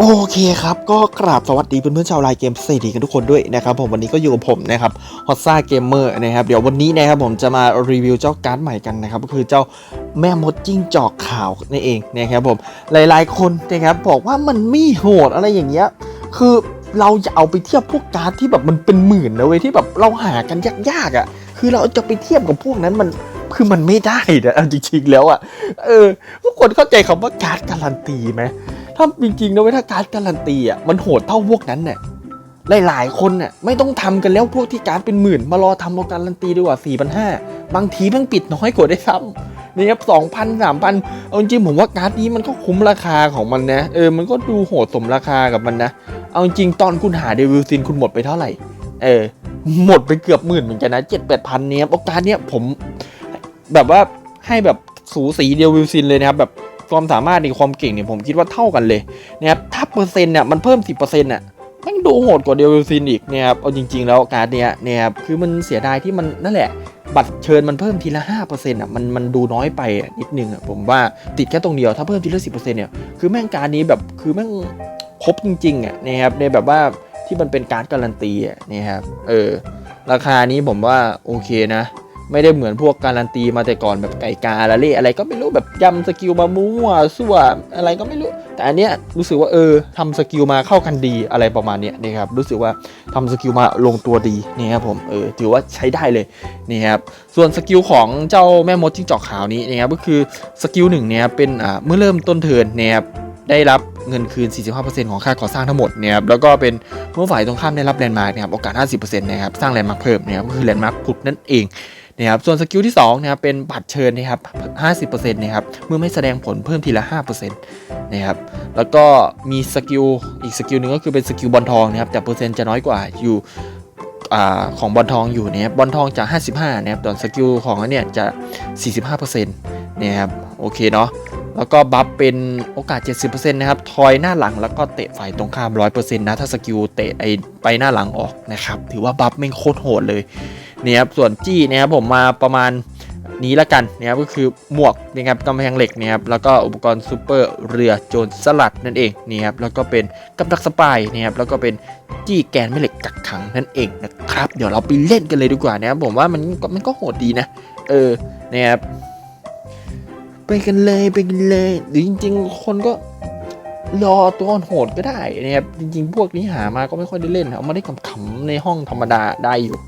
โอเคครับ ก็กราบสวัสดีเพื่อนๆชาวไลน์เกมสดีกันทุกคนด้วยนะครับผมวันนี้ก็อยู่กับผมนะครับฮอตซ่าเกมเมอร์นะครับเดี๋ยววันนี้นะครับผมจะมารีวิวเจ้าการ์ดใหม่กันนะครับก็คือเจ้าแม่มดจิ้งจอกขาวนั่เองนะครับผมหลายๆคนนะครับบอกว่ามันไม่โหดอะไรอย่างเงี้ยคือเราจะเอาไปเทียบพวกการ์ดที่แบบมันเป็นหมื่นนะเว้ยที่แบบเราหากันยากๆอะคือเราจะไปเทียบกับพวกนั้นมันคือมันไม่ได้นะเอาจริงๆแล้วอะเออทุกคนเข้าใจคำว่าการ์ดการันตีไหม ถ้าจริงๆนะเว้ยถ้าการ์ดการันตีอะมันโหดเท่าพวกนั้นเนี่ยหลายๆคนเนี่ยไม่ต้องทำกันแล้วพวกที่การ์ดเป็นหมื่น มารอทำเอาการันตีดีกว่า4 5 0 0บางทีมันปิดน้อยกว่าได้ซ้ำนี่ครับสองพันสามพันเอาจริงผมว่าการ์ดนี้มันก็คุ้มราคาของมันนะ เออมันก็ดูโหดสมราคากับมันนะ เอาจริงตอนคุณหาเดวิลซินคุณหมดไปเท่าไหร่ เออ หมดไปเกือบหมื่นเหมือนกันนะเจ็ดแปดพันเนี่ยโอกาสเนี้ยผม แบบว่าให้แบบสูสีเดียววิลซินเลยนะครับแบบ ความสามารถในความเก่งเนี่ยผมคิดว่าเท่ากันเลยนะครับถ้าเปอร์เซ็นต์เนี่ยมันเพิ่ม 10%เนี่ยแม่งดูโหดกว่าเดวิลซินอีกเนี่ยครับเอาจริง ๆ แล้วการ์ดเนี่ยเนี่ยครับคือมันเสียดายที่มันนั่นแหละ บัตรเชิญมันเพิ่มทีละ5%อะมันมันดูน้อยไปนิดนึงอะผมว่าติดแค่ตรงเดียวถ้าเพิ่มทีละ10%เนี่ยคือแม่งการนี้แบบคือแม่งครบจริงๆอะนะครับในแบบว่าที่มันเป็นการ์ดการันตีอะเนี่ยครับเออราคานี้ผมว่าโอเคนะ ไม่ได้เหมือนพวกการันตีมาแต่ก่อนแบบไก่กาละเล่อะไรก็ไม่รู้แบบยำสกิลมามั่วสั่วอะไรก็ไม่รู้ แต่อันเนี้ยรู้สึกว่าเออทำสกิลมาเข้ากันดีอะไรประมาณเนี้ยนี่ครับรู้สึกว่าทำสกิลมาลงตัวดีนี่ครับผมเออถือว่าใช้ได้เลยนี่ครับส่วนสกิลของเจ้าแม่มดจิ้งจอกขาวนี้นะครับก็คือสกิลหนึ่งเนี่ยเป็นอ่าเมื่อเริ่มต้นเทิร์นเนี่ยครับได้รับเงินคืน 45%ของค่าก่อสร้างทั้งหมดเนี่ยครับ แล้วก็เป็นเมื่อฝ่ายตรงข้ามได้รับแลนด์มาร์กนะครับ โอกาส 50%นะครับ สร้างแลนด์มาร์กเพิ่มนะครับ ก็คือแลนด์มาร์กผุดนั่นเอง นะครับส่วนสกิลที่2นะครับเป็นบัตรเชิญนะครับ 50%นะครับเมื่อไม่แสดงผลเพิ่มทีละ 5%นะครับแล้วก็มีสกิลอีกสกิลหนึ่งก็คือเป็นสกิลบอลทองนะครับแต่เปอร์เซ็นต์จะน้อยกว่าอยู่อของบอลทองอยู่นะครับบอลทองจะ 55นะครับส่วนสกิลของอันเนี่ยจะ 45%นะครับโอเคเนาะแล้วก็บัฟเป็นโอกาส 70%นะครับทอยหน้าหลังแล้วก็เตะฝ่ายตรงข้าม 100%นะถ้าสกิลเตะไอไปหน้าหลังออกนะครับถือว่าบัฟไม่งโคตรโหดเลย นี่ยครับส่วนจี้นะครับผมมาประมาณนี้ละกันนะครับก็คือหมวกนะครับกำแพงเหล็กนะครับแล้วก็อุปกรณ์ซูเปอร์เรือโจรสลัดนั่นเองนี่ครับแล้วก็เป็นกับดักสปายนะครับแล้วก็เป็นจี้แกนแม่เหล็กกักขังนั่นเองนะครับเดี๋ยวเราไปเล่นกันเลยดีกว่านะครับผมว่ามันก็มันก็โหดดีนะ เออนะครับไปกันเลยไปกันเลยหรือจริง ๆ คนก็รอตัวโหดก็ได้นะครับจริง ๆ พวกนี้หามาก็ไม่ค่อยได้เล่นเอามาได้ขำๆในห้องธรรมดาได้อยู่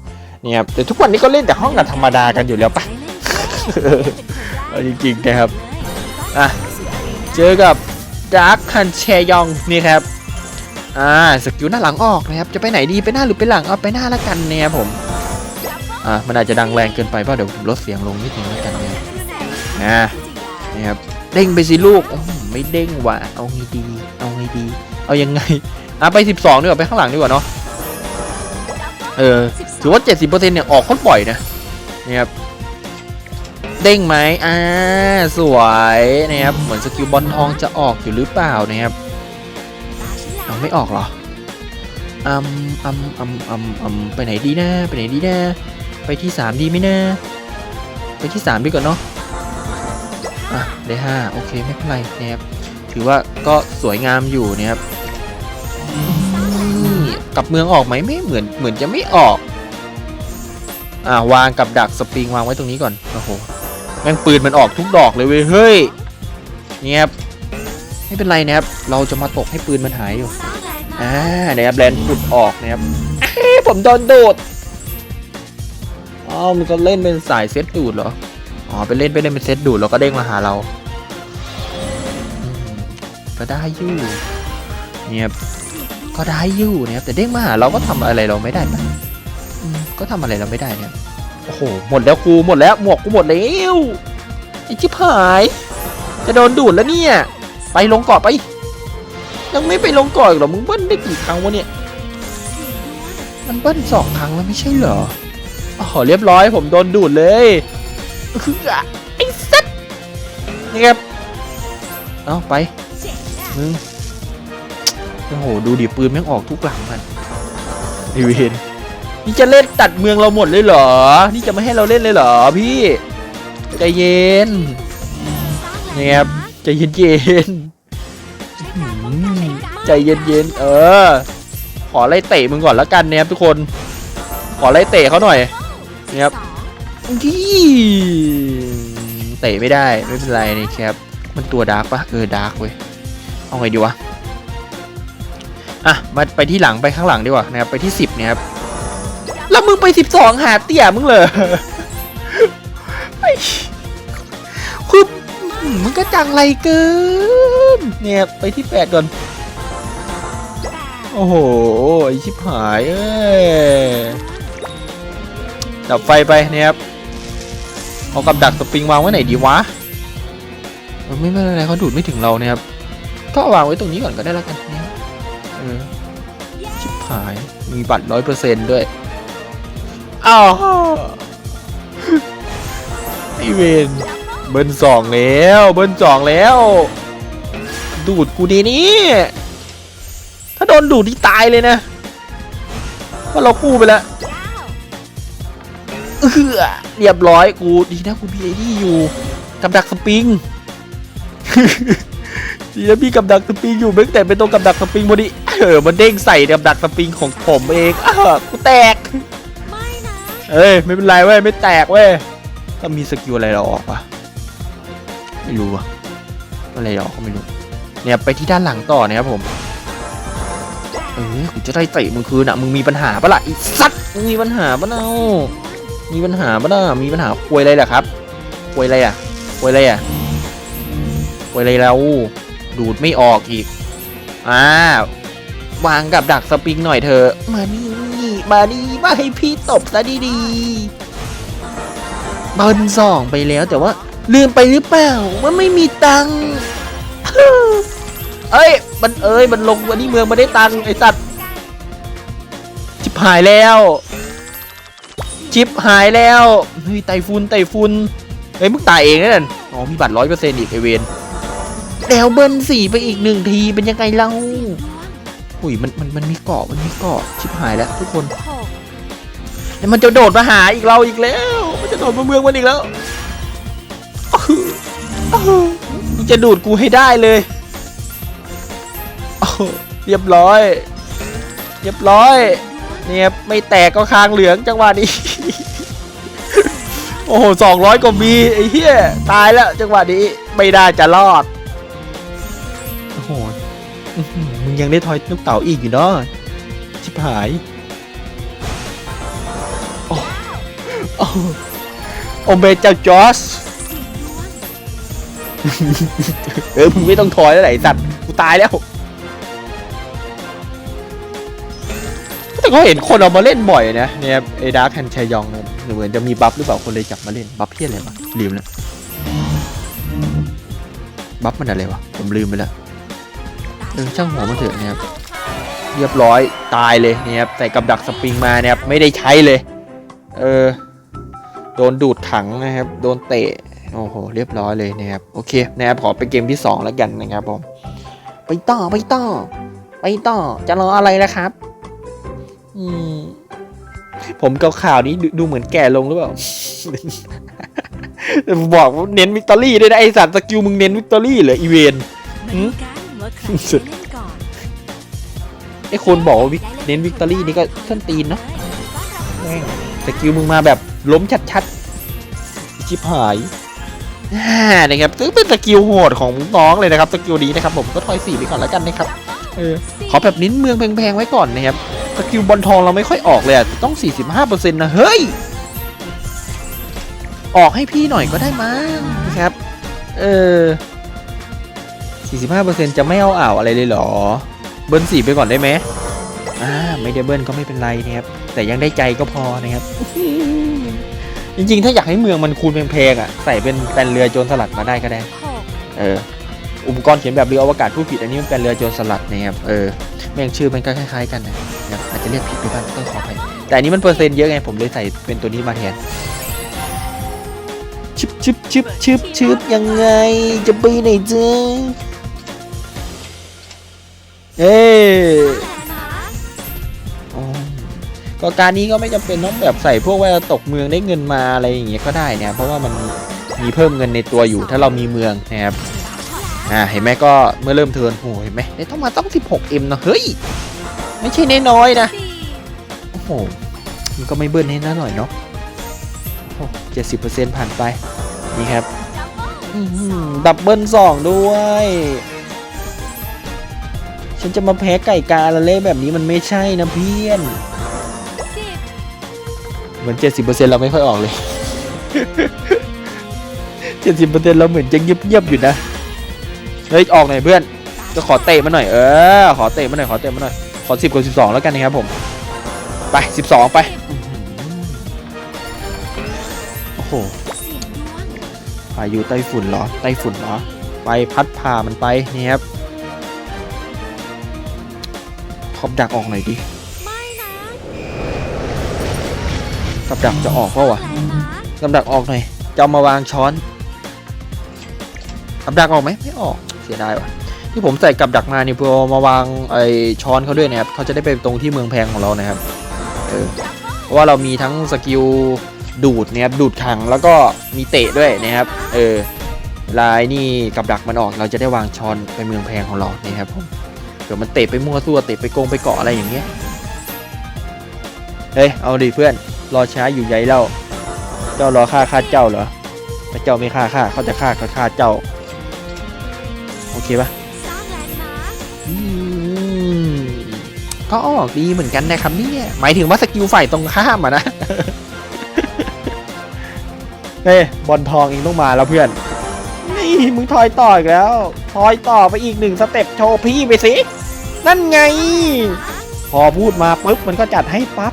นี่ยครับแต่ทุกวันนี้ก็เล่นแต่ห้องกันธรรมดากันอยู่แล้วปะเอาจริงๆนะครับอะเจอกับดาร์คฮันเชยองนี่ครับอ่าสกิลหน้าหลังออกนะครับจะไปไหนดีไปหน้าหรือไปหลังเอาไปหน้าละกันเนี่ยผมอ่ามันอาจจะดังแรงเกินไปเปล่ะเดี๋ยวผมลดเสียงลงนิดนึงแล้วกันเนี่ยอ่านี่ครับเด้งไปสิลูกโอ้โหไม่เด้งว่ะเอาไงดี เอาไงดี เอายังไงอะไป 12ดีกว่าไปข้างหลังดีกว่าเนาะเออ ถือว่า 70%เนี่ย ออกโคตรบ่อยนะนี่ครับเด้งไหมอ่าสวยนะครับเหมือนสกิลบอลทองจะออกอยู่หรือเปล่านะครับเอาไม่ออกเหรออืมอืมอืมอืมอืมไปไหนดีนะไปไหนดีนะไปที่สามดีไหมนะไปที่สามดีกว่าเนาะอะได้ห้าโอเคไม่เป็นไรนะครับถือว่าก็สวยงามอยู่นะครับนี่กลับเมืองออกไหมไม่เหมือนเหมือนจะไม่ออก อ่าวางกับดักสปริงวางไว้ตรงนี้ก่อน โอ้โหแม่งปืนมันออกทุกดอกเลยเว้ย เฮ้ยเนี่ยครับ ไม่เป็นไรนะครับ เราจะมาตกให้ปืนมันหายอยู่ อ่านะครับแลนด์ขุดออกนะครับเอ้ผมโดนดูดอ๋อมันก็เล่นเป็นสายเซตดูดเหรอ อ๋อไปเล่นไปเล่นเป็นเซตดูดแล้วก็เด้งมาหาเราก็ได้อยู่เนี่ยครับก็ได้อยู่นะครับแต่เด้งมาหาเราก็ทำอะไรเราไม่ได้ปะ อืมก็ทำอะไรเราไม่ได้เนี่ยโอ้โหหมดแล้วกูหมดแล้วหมวกกูหมดแล้วไอ้ชิบหาย จะโดนดูดแล้วเนี่ย ไปลงเกาะไป ยังไม่ไปลงเกาะอีกเหรอมึงเบิ้ลได้กี่ครั้งวะเนี่ย มันเบิ้ลสองครั้งแล้วไม่ใช่เหรออ๋อเรียบร้อยผมโดนดูดเลยคือไอ้สัตว์นี่ครับเอาไปมึงโอ้โหดูดิปืนแม่งออกทุกหลังมันดีเวน นี่จะเล่นตัดเมืองเราหมดเลยเหรอ นี่จะไม่ให้เราเล่นเลยเหรอพี่ใจเย็นนี่ครับใจเย็นเย็นๆอื้อหือใจเย็นๆเออ ขอไล่เตะมึงก่อนแล้วกันนะครับทุกคน ขอไล่เตะเขาหน่อยนี่ครับยี่เตะไม่ได้ไม่เป็นไรนี่ครับ มันตัวดาร์กปะเออดาร์กเว้ยเอาไงดีวะอะมาไปที่หลังไปข้างหลังดีกว่านะครับไปที่สิบเนี่ยครับ แล้วมึงไปสิบสองหาเตี่ยมึงเลยคือมึงก็จังไรเกิน เนี่ยไปที่แปดก่อน โอ้โหไอชิบหายเอ้ยดับไฟไปเนี่ยครับเอากับดักสปริงวางไว้ไหนดีวะเออไม่ไม่เป็นไรเขาดูดไม่ถึงเราเนี่ยครับก็วางไว้ตรงนี้ก่อนก็ได้แล้วกันเนี่ยเออชิบหายมีบัตรร้อยเปอร์เซ็นต์ด้วย อ้าวไอเวนเบิ้ลสองแล้ว เบิ้ลสองแล้ว ดูดกูดีนี่ ถ้าโดนดูดที่ตายเลยนะเพราะเรากู้ไปแล้วเออเรียบร้อยกูดีนะกูมีไอ้นี่อยู่กับดักสปริงดีนะพี่กับดักสปริงอยู่เมื่อแต่เป็นตัวกับดักสปริงพอดีเออมันเด้งใส่กับดักสปริงของผมเองอ้าวกูแตกไม่นะ เอ้ยไม่เป็นไรเว้ยไม่แตกเว้ยถ้ามีสกิลอะไรเราออกปะไม่รู้อะอะไรเราออกก็ไม่รู้เนี่ยไปที่ด้านหลังต่อนะครับผมเออกูจะได้เตะมึงคืนอะมึงมีปัญหาปะล่ะไอีสัตว์มึงมีปัญหาปะเนามีปัญหาปะเนามีปัญหาควยอะไรล่ะครับควยอะไรอะควยอะไรอะควยอะไรเราดูดไม่ออกอีกอ่าวางกับดักสปริงหน่อยเถอมานี่ มานี่มาให้พี่ตบซะดีๆเบิร์นสองไปแล้วแต่ว่าลืมไปหรือเปล่าว่าไม่มีตังค์เอ้ย มันเอ้ย มันลงวันนี้เมืองมาได้ตังค์ไอสัตว์ชิบหายแล้ว ชิบหายแล้วเฮ้ยไตฟุนไตฟุนเฮ้ยมึงตายเองนั่นอ๋อมีบัตรร้อยเปอร์เซ็นต์อีกไอเวนแล้วเบิ้ลสี่ไปอีกหนึ่งทีเป็นยังไงเล่า อุ้ยมันมันมันมีเกาะมันมีเกาะชิบหายแล้วทุกคนหกแล้วมันจะโดดมาหาอีกเราอีกแล้ว มันจะโดดมาเมืองมันอีกแล้วอ้าวอ้าวมึงจะดูดกูให้ได้เลยอ้าวเรียบร้อย เรียบร้อย เนี่ยไม่แตกก็คางเหลืองจังหวะนี้ โอ้โหสองร้อยกว่ามีไอ้เหี้ยตายแล้วจังหวะนี้ ไม่ได้จะรอด โอ้โหอื้อหือ มึงยังได้ทอยลูกเต๋าอีกอยู่เนาะชิบหายโอ้โอเมเจ้าจอสเออมึงไม่ต้องถอยแล้วไหนสัตว์กูตายแล้ว แต่ก็เห็นคนเอามาเล่นบ่อยนะเนี่ยไอ้ดาร์คแฮนชยองนะเหมือนจะมีบัฟหรือเปล่าคนเลยจับมาเล่นบัฟเพี้ยอะไรวะลืมแล้วบัฟมันอะไรวะผมลืมไปแล้ว เออช่างหัวมันเถอะเนี่ยครับเรียบร้อยตายเลยเนี่ยครับใส่กับดักสปริงมาเนี่ยครับไม่ได้ใช้เลย เออโดนดูดถังนะครับ โดนเตะโอ้โหเรียบร้อยเลยนะครับโอเคนะครับขอไปเกมที่ 2 แล้วกันนะครับผมไปต่อไปต่อไปต่อจะรออะไรนะครับ อืมผมกับข่าวนี้ดูเหมือนแก่ลงหรือเปล่าบอกว่าเน้นวิกตอรี่ด้วยนะไอสัตว์สกิลมึงเน้นวิกตอรี่เหรออีเวนมาดูกัน ว่าใครจะเล่นก่อนไอคนบอกว่าวิกเน้นวิกตอรี่นี่ก็ส้นตีนนะแม่งสกิลมึงมาแบบล้มชัดๆชิบหายนะครับซึ่งเป็นสกิลโหดของน้องเลยนะครับสกิลนี้นะครับผมก็ทอยสี่ไปก่อนแล้วกันนะครับเออขอแบบนิ้นเมืองแพงๆไว้ก่อนนะครับสกิลบอลทองเราไม่ค่อยออกเลยต้อง 45%นะเฮ้ย ออกให้พี่หน่อยก็ได้มั้งนะครับ เออ 45%จะไม่เอาอ่าวอะไรเลยเหรอ เบิ้ลสีไปก่อนได้ไหมอ่าไม่ได้เบิ้ลก็ไม่เป็นไรนะครับ แต่ยังได้ใจก็พอนะครับ จริงๆ ถ้าอยากให้เมืองมันคูณแพงๆอะ ใส่เป็นแปลนเรือโจรสลัดมาได้ก็ได้ เออ อุปกรณ์เขียนแบบเรืออวกาศผู้ผิดอันนี้มันเป็นเรือโจรสลัดนะครับ เออ แม่งชื่อมันก็คล้ายๆกันนะครับอาจจะเรียกผิดไปบ้างต้องขออภัยแต่อันนี้มันเปอร์เซ็นต์เยอะไงผมเลยใส่เป็นตัวนี้มาแทนชิบชิบชิบชิบชิบยังไงจะไปไหนเจ้า เอ้ยนะอ๋อก็การนี้ก็ไม่จำเป็นต้องแบบใส่พวกว่าตกเมืองได้เงินมาอะไรอย่างเงี้ยก็ได้นะเพราะว่ามันมีเพิ่มเงินในตัวอยู่ถ้าเรามีเมืองนะครับอ่าเห็นไหมก็เมื่อเริ่มเทิร์นโอ้เห็นไหมได้ต้องมาต้อง 16M นะเฮ้ยไม่ใช่น้อยๆนะโอ้โหมันก็ไม่เบิ้ลให้น่าหน่อยเนาะเจ็ดสิบเปอร์เซ็นต์ผ่านไปนี่ครับดับเบิ้ลอื้อหือดับเบิลสองด้วย ฉันจะมาแพ้ไก่กาละเล่แบบนี้มันไม่ใช่นะเพื่อนเหมือนเจ็ดสิบเปอร์เซ็นต์เราไม่ค่อยออกเลยเจ็ดสิบเปอร์เซ็นต์เราเหมือนจะเงียบๆอยู่นะ เฮ้ย ออกหน่อยเพื่อนก็ขอเตะมาหน่อย เออ ขอเตะมาหน่อย ขอเตะมาหน่อย ขอสิบกับสิบสองแล้วกันนะครับผม ไปสิบสองไป โอ้โหเสียงดวงพายุไต้ฝุ่นเหรอ ไต้ฝุ่นเหรอ ไปพัดพามันไปนี่ครับ ขอบดักออกหน่อยดิไม่นะกับดักจะออกเปล่าวะแรงนะกับดักออกหน่อยจะเอามาวางช้อนกับดักออกไหมไม่ออกเสียดายว่ะที่ผมใส่กับดักมานี่เพื่อเอามาวางไอช้อนเขาด้วยนะครับเขาจะได้ไปตรงที่เมืองแพงของเรานะครับเออเพราะว่าเรามีทั้งสกิลดูดนะครับดูดขังแล้วก็มีเตะด้วยนะครับเออลายนี่กับดักมันออกเราจะได้วางช้อนไปเมืองแพงของเรานี่ครับผมเดี๋ยวมันเตะไปมั่วซั่วเตะไปโกงไปเกาะอะไรอย่างเงี้ยเฮ้ยเอาดิเพื่อนรอช้าอยู่ใหญ่เล่า เจ้ารอฆ่าฆ่าเจ้าเหรอถ้าเจ้าไม่ฆ่าฆ่าเขาจะฆ่าก็ฆ่าเจ้า โอเคปะอืมก็ออกดีเหมือนกันนะครับเนี่ยหมายถึงว่าสกิลฝ่ายตรงข้ามอะนะเฮ้ยบอลทองเองต้องมาแล้วเพื่อน นี่มึงทอยต่ออีกแล้ว ทอยต่อไปอีกหนึ่งสเต็ปโชว์พี่ไปสิ นั่นไง พอพูดมาปุ๊บมันก็จัดให้ปั๊บ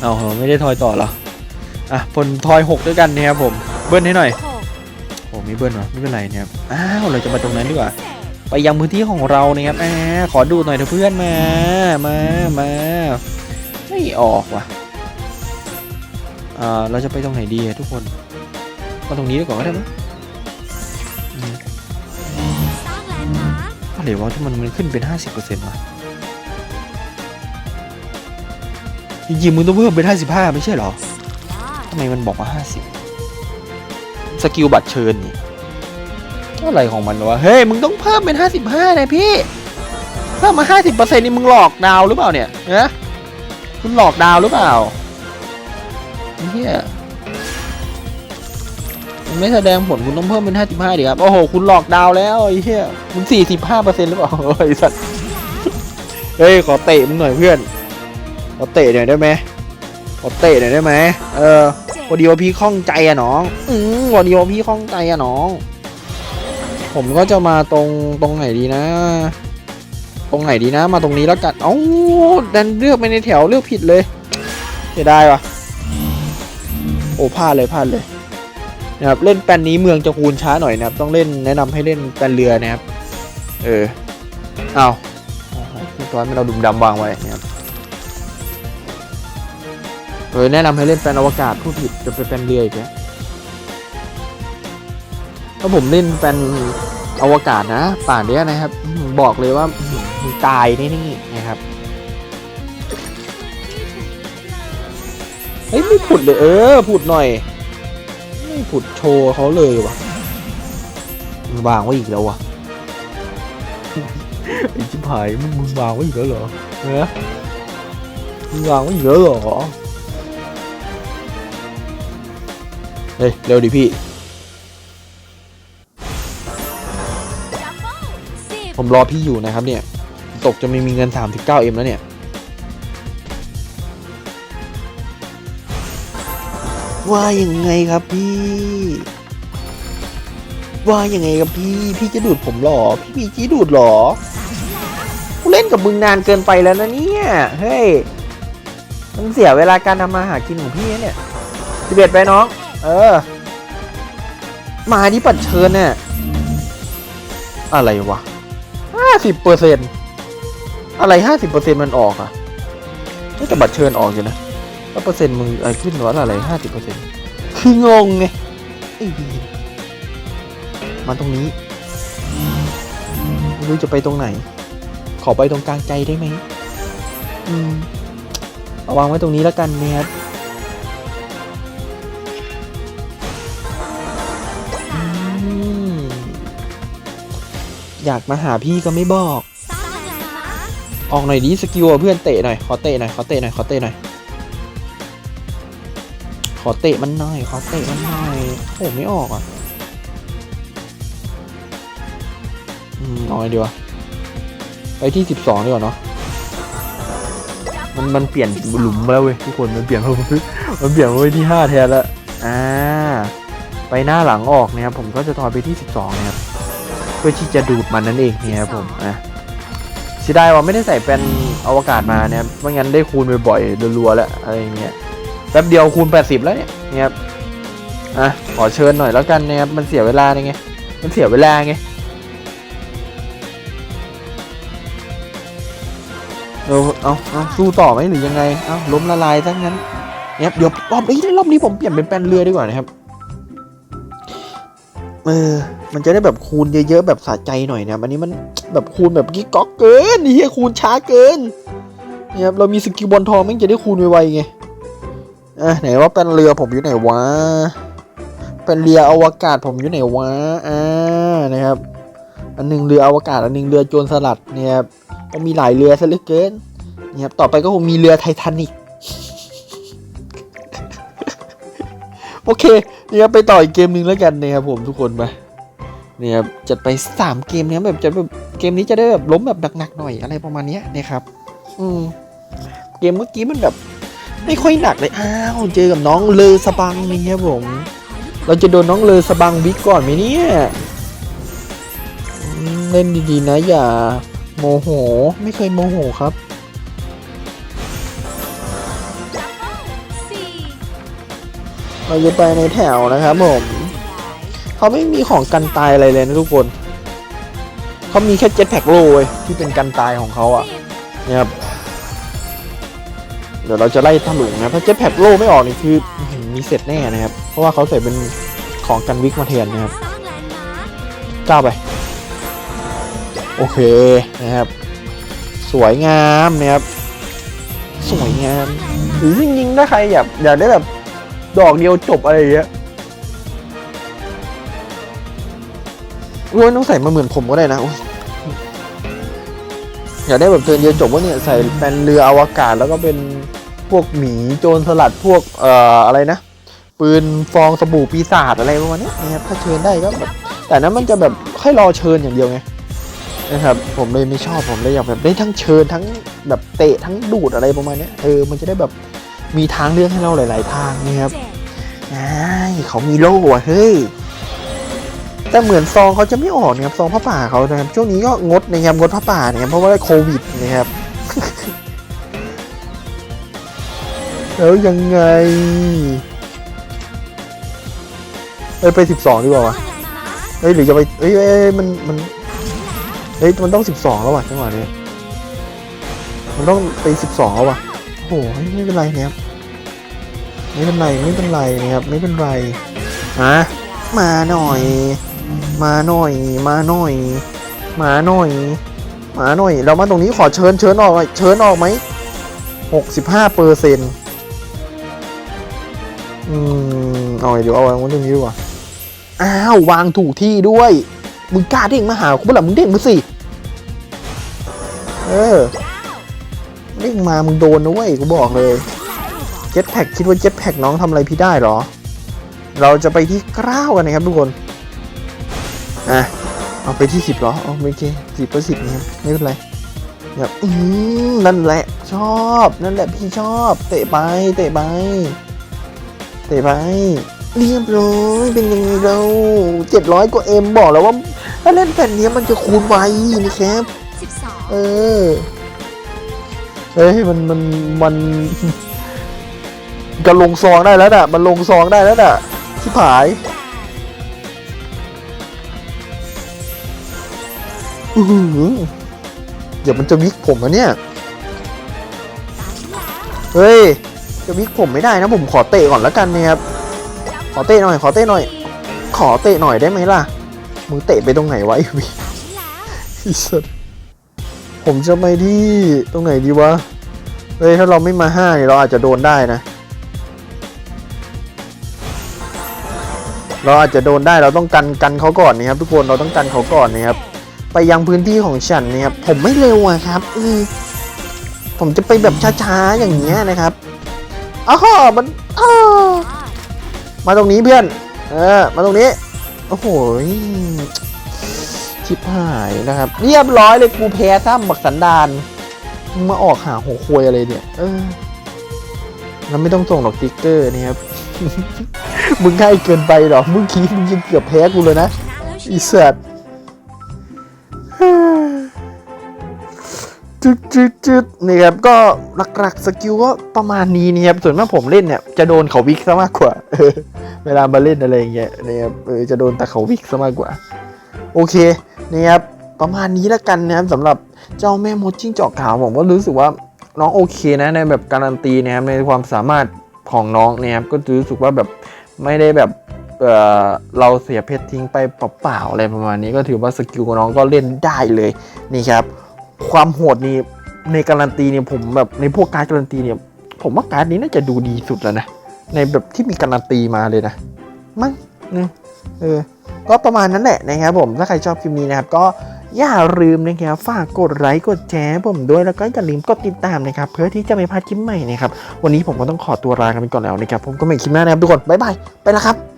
เอาเหรอไม่ได้ทอยต่อหรอ อะผลทอยหกด้วยกันนี่ยครับผม เบิ้ลให้หน่อยโอ้ไม่เบิ้ลเหรอไม่เป็นไรนี่ยครับ อ้าว เราจะมาตรงนั้นดีกว่า ไปยังพื้นที่ของเรานะครับอ่าขอดูหน่อยเถอะเพื่อนมา มา มา ไม่ออกว่ะอ่าเราจะไปตรงไหนดีทุกคนมาตรงนี้ดีกว่าก็ได้มั้งอื อะไรวะที่มันมันขึ้นเป็นห้าสิบเปอร์เซ็นต์วะจริงๆมึงต้องเพิ่มเป็นห้าสิบห้าไม่ใช่เหรอทำไมมันบอกว่าห้าสิบสกิลบัตรเชิญนี่อะไรของมันวะ เฮ้ย มึงต้องเพิ่มเป็นห้าสิบห้านะพี่ เพิ่มมาห้าสิบเปอร์เซ็นต์นี่มึงหลอกดาวหรือเปล่าเนี่ยนะคุณหลอกดาวหรือเปล่าเฮีย ไม่แสดงผลคุณต้องเพิ่มเป็นห้าสิบห้าดิครับ โอ้โห คุณหลอกดาวแล้วไอ้เหี้ยมึงสี่สิบห้าเปอร์เซ็นต์หรือเปล่าโอ้สัตว์เฮ้ย ขอเตะมึงหน่อยเพื่อน ขอเตะหน่อยได้ไหมขอเตะหน่อยได้ไหมเออเจ็ดพอดีว่าพี่ข้องใจอะน้อง อืมพอดีว่าพี่ข้องใจอะน้อง ผมก็จะมาตรงตรงไหนดีนะ ตรงไหนดีนะ มาตรงนี้แล้วกันเอ้าดันเลือกไปในแถวเลือกผิดเลยเสียดายวะโอ้พลาดเลยพลาดเลย นะครับเล่นแปลนนี้เมืองจะคูณช้าหน่อยนะครับ ต้องเล่นแนะนำให้เล่นแปลนเรือนะครับ เออเอาโอ้โหพี่ตัวไม่เราดุมดำวางไว้นะครับเออแนะนำให้เล่นแปลนอวกาศผู้ผิดจะไปแปลนเรืออีกแล้วถ้าผมเล่นแปลนอวกาศนะ ป่านเนี้ยนะครับ บอกเลยว่าตายแนี่นะครับเฮ้ยไม่ผุดเลยเออผุดหน่อย ผุดโชว์เขาเลยวะมึงวางไว้อีกแล้ววะไอ้ชิบหายมึงมึงวางไว้อีกแล้วเหรอเนอะมึงวางไว้อีกแล้วเหรอเฮ้ยเร็วดิพี่ดับเบิ้ลสิบผมรอพี่อยู่นะครับเนี่ย ตกจะไม่มีเงิน 39M แล้วเนี่ย ว่ายังไงครับพี่ ว่ายังไงครับพี่ พี่จะดูดผมหรอ พี่มีจี้ดูดหรอ กูเล่นกับมึงนานเกินไปแล้วนะเนี่ย เฮ้ย มันเสียเวลาการทำมาหากินของพี่นะเนี่ยสิบเอ็ดไปน้อง เออ มาที่ปัดเชิญเนี่ยอะไรวะห้าสิบเปอร์เซ็นอะไรห้าสิบเปอร์เซ็นมันออกอะน่าจะบัตรเชิญออกอยู่นะ แล้เปอร์เซ็นต์มึงอะไรขึ้นวะอะไรห้าสิบเปอร์เซ็นต์คืองงไงไอ้ดีมาตรงนี้ไม่รู้จะไปตรงไหน ขอไปตรงกลางใจได้ไหมอืมวางไว้ตรงนี้แล้วกันเนี่ยอยากมาหาพี่ก็ไม่บอก ออกหน่อยดีสกิลเพื่อนเตะหน่อย ขอเตะหน่อย ขอเตะหน่อย ขอเตะหน่อย ขอเตะมันหน่อย ขอเตะมันหน่อยโอ้ไม่ออกอะอืมเอาไงดีวะไปที่สิบสองดีกว่าเนาะมันมันเปลี่ยนหลุมแล้วเว้ยทุกคนมันเปลี่ยนมามันเปลี่ยนมาไว้ที่ห้าแทนแล้วอ่าไปหน้าหลังออกนะครับผมก็จะทอยไปที่สิบสองนะครับเพื่อที่จะดูดมันนั่นเองนะครับผมอะเสียดายว่าไม่ได้ใส่เป็นอวกาศมาเนี่ยไม่งั้นได้คูณบ่อยๆรัวๆแล้วอะไรเงี้ย แป๊บเดียวคูณ 80 แล้วเนี่ยนี่ยครับอะขอเชิญหน่อยแล้วกันนะครับมันเสียเวลาไงมันเสียเวลาไงเราเอาเอาสู้ต่อไหมหรือยังไงเอาล้มละลายซะงั้นเนี่ยครับเดี๋ยวรอบนี้รอบนี้ผมเปลี่ยนเป็นแปลนเรือดีกว่านะครับเออมันจะได้แบบคูณเยอะๆแบบสะใจหน่อยนะอันนี้มันแบบคูณแบบกิ๊กก๊อกเกินนี่คูณช้าเกินเนี่ยครับเรามีสกิลบอลทองมันจะได้คูณไวๆไง อะไหนว่าเป็นเรือผมอยู่ไหนวะ เป็นเรืออวกาศผมอยู่ไหนวะ อ่า นะครับ อันหนึงเรืออวกาศ อันหนึงเรือโจรสลัดเนี่ยครับก็มีหลายเรือซะเหลือเกินเนี่ยครับต่อไปก็คงมีเรือไททานิกโอเคเนี่ยครับไปต่ออีกเกมหนึ่งแล้วกันนะครับผมทุกคนไปเนี่ยครับจัดไปสามเกมเนี้ยแบบจะแบบเกมนี้จะได้แบบล้มแบบหนักๆหน่อยอะไรประมาณนี้นะครับ อืม เกมเมื่อกี้มันแบบ ไม่ค่อยหนักเลย อ้าว เจอกับน้องเลอสบังนี่ครับผม เราจะโดนน้องเลอสบังบิ๊กก่อนไหมเนี่ย เล่นดีๆนะอย่าโมโห ไม่เคยโมโหครับ เราจะไปในแถวนะครับผม เขาไม่มีของกันตายอะไรเลยนะทุกคน เขามีแค่เจ็ตแพ็กโลเว้ยที่เป็นกันตายของเขาอะนี่ยครับ เดี๋ยวเราจะไล่ถลุงนะถ้าเจ็ตแพ็โล่ไม่ออกนี่คือมีเสร็จแน่นะครับ เพราะว่าเขาใส่เป็นของกันวิกมาแทนนะครับสร้างแลนด์มาร์คก้าวไป โอเคนะครับ สวยงามนะครับ สวยงามหรือจริงๆถ้าใครอยากอยากได้แบบดอกเดียวจบอะไรอย่างเงี้ยโอ้ยต้องใส่มาเหมือนผมก็ได้นะอยากได้แบบเทิร์นเดียวจบว่าเนี่ยใส่เป็นเรืออวกาศแล้วก็เป็น พวกหมีโจรสลัดพวกเอ่ออะไรนะ ปืนฟองสบู่ปีศาจอะไรประมาณนี้นะครับถ้าเชิญได้ก็แบบแต่นั้นมันจะแบบค่อยรอเชิญอย่างเดียวไงนะครับผมเลยไม่ชอบผมเลยอยากแบบได้ทั้งเชิญทั้งแบบเตะทั้งดูดอะไรประมาณนี้เออมันจะได้แบบมีทางเลือกให้เราหลาย ๆ ทางนะครับเจ็ดใช่เขามีโล่อะเฮ้ยแต่เหมือนซองเขาจะไม่ออกนะครับซองผ้าป่าเขานะครับช่วงนี้ก็งดนะครับงดผ้าป่านะครับเพราะว่าโควิดนะครับ แล้วยังไง เอ้ยไปสิบสองดีกว่าวะเฮ้ยหรือจะไปเอ้ยเอ้ยมันมันเฮ้ยมันต้องสิบสองแล้วว่ะจังหวะนี้มันต้องไปสิบสองแล้วว่ะโอ้โหไม่เป็นไรนะครับไม่เป็นไรไม่เป็นไรนะครับไม่เป็นไรมามาหน่อย มาหน่อย มาหน่อย มาหน่อย มาหน่อย เรามาตรงนี้ขอเชิญเชิญออกหน่อยเชิญออกไหมหกสิบห้าเปอร์เซ็นต์ อืมเอาไงเดี๋ยวเอาไว้ตรงนี้ดีกว่าอ้าววางถูกที่ด้วย มึงกล้าเด้งมาหากูเปล่ามึงเด้งมาสิ เออ เด้งมา มึงโดนนะเว้ยกูบอกเลยเจ็ตแพ็กคิดว่าเจ็ตแพ็กน้องทำอะไรพี่ได้เหรอ เราจะไปที่เก้ากันนะครับทุกคน อะ เอาไปที่สิบเหรอโอเคสิบก็สิบนะครับไม่เป็นไรแบบอืมนั่นแหละ ชอบ นั่นแหละพี่ชอบ เตะไป เตะไป เตะไปเรียบร้อยเป็นยังไงเราเจ็ดร้อยกว่าเอ็มบอกแล้วว่าถ้าเล่นแผ่นนี้มันจะคูณไวนี่ครับสิบสองเออเฮ้ยมันมันมันจะลงซองได้แล้วน่ะ มันลงซองได้แล้วน่ะที่ผายอื้อหือเดี๋ยวมันจะวิกผมนะเนี่ยสามแล้วเฮ้ย จะวิกผมไม่ได้นะผมขอเตะก่อนแล้วกันนะครับขอเตะหน่อย ขอเตะหน่อย ขอเตะหน่อยได้ไหมล่ะมึงเตะไปตรงไหนวะไอ้วิอ้สัสผมจะไปที่ตรงไหนดีวะเฮ้ยถ้าเราไม่มาห้าเนี่ยเราอาจจะโดนได้นะ เราอาจจะโดนได้เราต้องกันกันเขาก่อนนะครับทุกคนเราต้องกันเขาก่อนนะครับไปยังพื้นที่ของฉันเนี่ยครับผมไม่เร็วอะครับอืผมจะไปแบบช้าๆอย่างเงี้ยนะครับ อ้าวมันอ้ามาตรงนี้เพื่อน เออ มาตรงนี้ โอ้โหชิบหายนะครับ เรียบร้อยเลยกูแพ้ซ้ำบักสันดานมาออกหาหัวควยอะไรเนี่ย เออแล้วไม่ต้องส่งหรอกติ๊กเกอร์นี่ครับ มึงง่ายเกินไปหรอ มึงคีมึงยังเกือบแพ้กูเลยนะอีสัตว์ จุดจุดจุดนี่ครับก็หลักๆสกิลก็ประมาณนี้นี่ครับส่วนมากผมเล่นเนี่ยจะโดนเขาวิกซะมากกว่าเวลามาเล่นอะไรอย่างเงี้ยนี่ครับจะโดนแต่เขาวิกซะมากกว่า โอเคนี่ครับประมาณนี้แล้วกันนะครับสำหรับเจ้าแม่มดจิ้งจอกขาวผมก็รู้สึกว่าน้องโอเคนะในแบบการันตีนะครับในความสามารถของน้องนี่ครับก็รู้สึกว่าแบบไม่ได้แบบเเราเสียเพชรทิ้งไปเปล่าๆอะไรประมาณนี้ก็ถือว่าสกิลของน้องก็เล่นได้เลยนี่ครับ ความโหดนี่ในการันตีเนี่ยผมแบบในพวกการดการันตีเนี่ยผมว่าการ์ดนี้น่าจะดูดีสุดแล้วนะในแบบที่มีการันตีมาเลยนะมั้งนะเออก็ประมาณนั้นแหละนะครับผมถ้าใครชอบคลิปนี้นะครับก็อย่าลืมนะครับฝากกดไลค์กดแชร์ผมด้วยแล้วก็อย่าลืมกดติดตามนะครับเพื่อที่จะไม่พลาดคลิปใหม่นะครับวันนี้ผมก็ต้องขอตัวลากันไปก่อนแล้วนะครับผมก็ไม่คลิปหน้านะครับทุกคนบ๊ายบายไปแล้วครับ